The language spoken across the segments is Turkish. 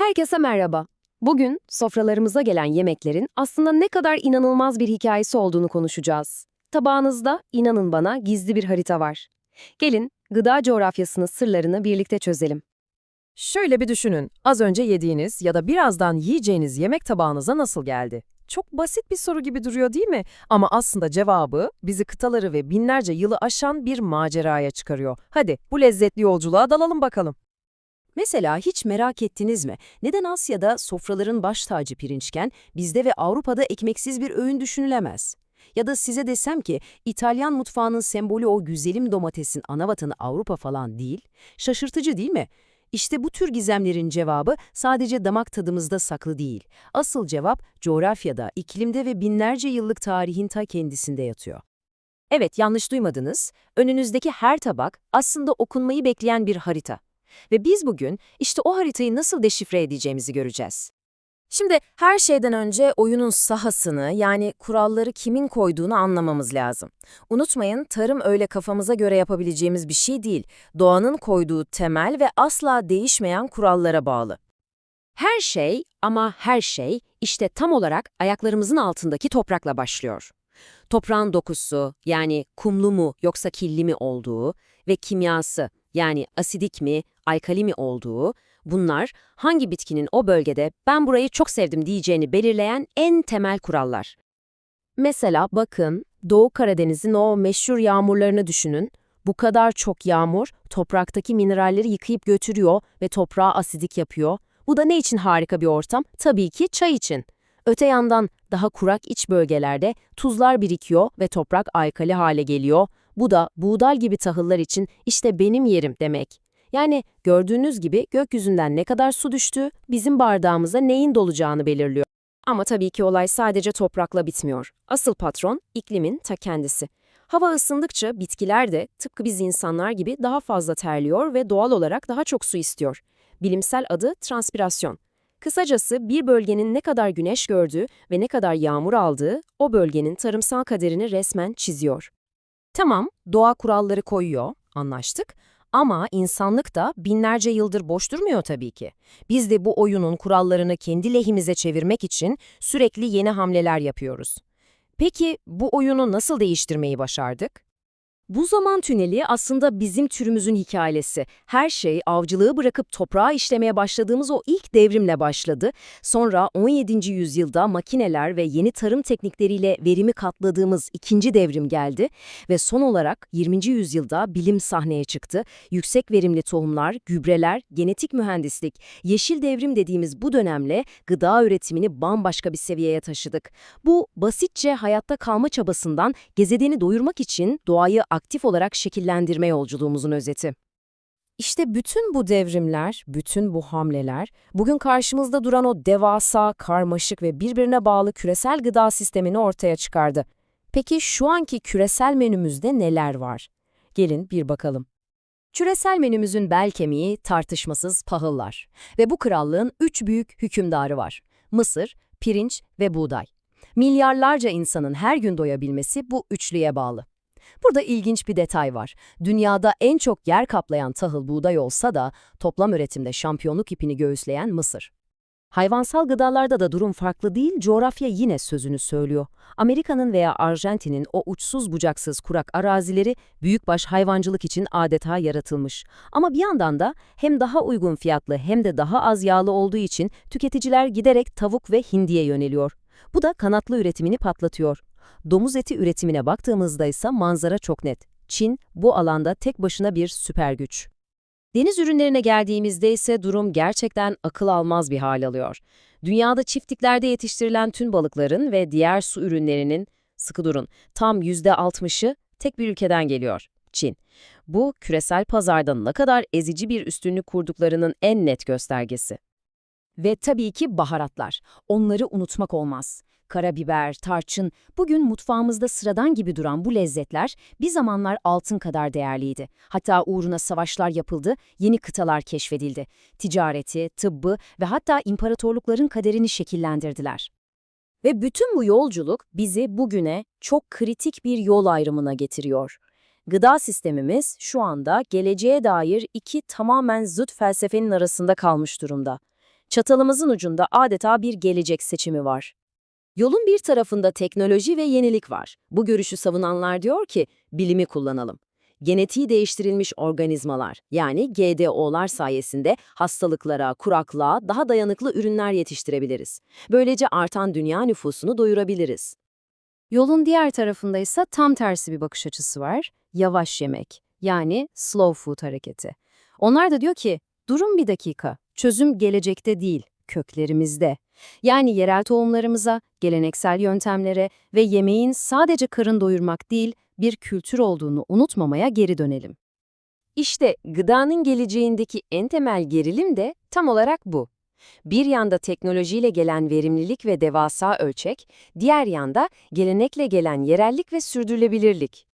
Herkese merhaba. Bugün sofralarımıza gelen yemeklerin aslında ne kadar inanılmaz bir hikayesi olduğunu konuşacağız. Tabağınızda, inanın bana, gizli bir harita var. Gelin, gıda coğrafyasının sırlarını birlikte çözelim. Şöyle bir düşünün, az önce yediğiniz ya da birazdan yiyeceğiniz yemek tabağınıza nasıl geldi? Çok basit bir soru gibi duruyor değil mi? Ama aslında cevabı bizi kıtaları ve binlerce yılı aşan bir maceraya çıkarıyor. Hadi bu lezzetli yolculuğa dalalım bakalım. Mesela hiç merak ettiniz mi? Neden Asya'da sofraların baş tacı pirinçken bizde ve Avrupa'da ekmeksiz bir öğün düşünülemez? Ya da size desem ki İtalyan mutfağının sembolü o güzelim domatesin ana Avrupa falan değil, şaşırtıcı değil mi? İşte bu tür gizemlerin cevabı sadece damak tadımızda saklı değil. Asıl cevap coğrafyada, iklimde ve binlerce yıllık tarihin ta kendisinde yatıyor. Evet, yanlış duymadınız. Önünüzdeki her tabak aslında okunmayı bekleyen bir harita. Ve biz bugün işte o haritayı nasıl deşifre edeceğimizi göreceğiz. Şimdi her şeyden önce oyunun sahasını yani kuralları kimin koyduğunu anlamamız lazım. Unutmayın tarım öyle kafamıza göre yapabileceğimiz bir şey değil. Doğanın koyduğu temel ve asla değişmeyen kurallara bağlı. Her şey ama her şey işte tam olarak ayaklarımızın altındaki toprakla başlıyor. Toprağın dokusu yani kumlu mu yoksa killi mi olduğu ve kimyası yani asidik mi, alkali mi olduğu, bunlar hangi bitkinin o bölgede ben burayı çok sevdim diyeceğini belirleyen en temel kurallar. Mesela bakın Doğu Karadeniz'in o meşhur yağmurlarını düşünün. Bu kadar çok yağmur topraktaki mineralleri yıkayıp götürüyor ve toprağı asidik yapıyor. Bu da ne için harika bir ortam? Tabii ki çay için. Öte yandan daha kurak iç bölgelerde tuzlar birikiyor ve toprak alkali hale geliyor. Bu da buğday gibi tahıllar için işte benim yerim demek. Yani gördüğünüz gibi gökyüzünden ne kadar su düştüğü bizim bardağımıza neyin dolacağını belirliyor. Ama tabii ki olay sadece toprakla bitmiyor. Asıl patron iklimin ta kendisi. Hava ısındıkça bitkiler de tıpkı biz insanlar gibi daha fazla terliyor ve doğal olarak daha çok su istiyor. Bilimsel adı transpirasyon. Kısacası bir bölgenin ne kadar güneş gördüğü ve ne kadar yağmur aldığı o bölgenin tarımsal kaderini resmen çiziyor. Tamam, doğa kuralları koyuyor, anlaştık. Ama insanlık da binlerce yıldır boş durmuyor tabii ki. Biz de bu oyunun kurallarını kendi lehimize çevirmek için sürekli yeni hamleler yapıyoruz. Peki bu oyunu nasıl değiştirmeyi başardık? Bu zaman tüneli aslında bizim türümüzün hikayesi. Her şey avcılığı bırakıp toprağa işlemeye başladığımız o ilk devrimle başladı. Sonra 17. yüzyılda makineler ve yeni tarım teknikleriyle verimi katladığımız ikinci devrim geldi. Ve son olarak 20. yüzyılda bilim sahneye çıktı. Yüksek verimli tohumlar, gübreler, genetik mühendislik, yeşil devrim dediğimiz bu dönemle gıda üretimini bambaşka bir seviyeye taşıdık. Bu basitçe hayatta kalma çabasından gezegeni doyurmak için doğayı aktif olarak şekillendirme yolculuğumuzun özeti. İşte bütün bu devrimler, bütün bu hamleler, bugün karşımızda duran o devasa, karmaşık ve birbirine bağlı küresel gıda sistemini ortaya çıkardı. Peki şu anki küresel menümüzde neler var? Gelin bir bakalım. Küresel menümüzün bel kemiği tartışmasız pahıllar. Ve bu krallığın üç büyük hükümdarı var. Mısır, pirinç ve buğday. Milyarlarca insanın her gün doyabilmesi bu üçlüye bağlı. Burada ilginç bir detay var. Dünyada en çok yer kaplayan tahıl buğday olsa da toplam üretimde şampiyonluk ipini göğüsleyen Mısır. Hayvansal gıdalarda da durum farklı değil, coğrafya yine sözünü söylüyor. Amerika'nın veya Arjantin'in o uçsuz bucaksız kurak arazileri büyükbaş hayvancılık için adeta yaratılmış. Ama bir yandan da hem daha uygun fiyatlı hem de daha az yağlı olduğu için tüketiciler giderek tavuk ve hindiye yöneliyor. Bu da kanatlı üretimini patlatıyor. Domuz eti üretimine baktığımızda ise manzara çok net. Çin bu alanda tek başına bir süper güç. Deniz ürünlerine geldiğimizde ise durum gerçekten akıl almaz bir hal alıyor. Dünyada çiftliklerde yetiştirilen tüm balıkların ve diğer su ürünlerinin, sıkı durun, tam %60'ı tek bir ülkeden geliyor, Çin. Bu, küresel pazarda ne kadar ezici bir üstünlük kurduklarının en net göstergesi. Ve tabii ki baharatlar. Onları unutmak olmaz. Karabiber, tarçın, bugün mutfağımızda sıradan gibi duran bu lezzetler bir zamanlar altın kadar değerliydi. Hatta uğruna savaşlar yapıldı, yeni kıtalar keşfedildi. Ticareti, tıbbı ve hatta imparatorlukların kaderini şekillendirdiler. Ve bütün bu yolculuk bizi bugüne çok kritik bir yol ayrımına getiriyor. Gıda sistemimiz şu anda geleceğe dair iki tamamen zıt felsefenin arasında kalmış durumda. Çatalımızın ucunda adeta bir gelecek seçimi var. Yolun bir tarafında teknoloji ve yenilik var. Bu görüşü savunanlar diyor ki, bilimi kullanalım. Genetiği değiştirilmiş organizmalar, yani GDO'lar sayesinde hastalıklara, kuraklığa daha dayanıklı ürünler yetiştirebiliriz. Böylece artan dünya nüfusunu doyurabiliriz. Yolun diğer tarafında ise tam tersi bir bakış açısı var. Yavaş yemek, yani slow food hareketi. Onlar da diyor ki, durun bir dakika, çözüm gelecekte değil, köklerimizde. Yani yerel tohumlarımıza, geleneksel yöntemlere ve yemeğin sadece karın doyurmak değil, bir kültür olduğunu unutmamaya geri dönelim. İşte gıdanın geleceğindeki en temel gerilim de tam olarak bu. Bir yanda teknolojiyle gelen verimlilik ve devasa ölçek, diğer yanda gelenekle gelen yerellik ve sürdürülebilirlik.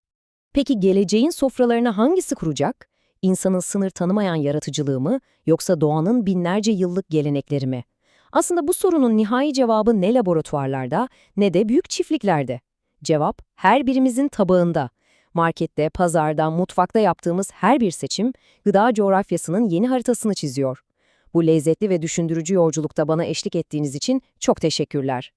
Peki geleceğin sofralarını hangisi kuracak? İnsanın sınır tanımayan yaratıcılığı mı yoksa doğanın binlerce yıllık gelenekleri mi? Aslında bu sorunun nihai cevabı ne laboratuvarlarda ne de büyük çiftliklerde. Cevap her birimizin tabağında. Markette, pazarda, mutfakta yaptığımız her bir seçim gıda coğrafyasının yeni haritasını çiziyor. Bu lezzetli ve düşündürücü yolculukta bana eşlik ettiğiniz için çok teşekkürler.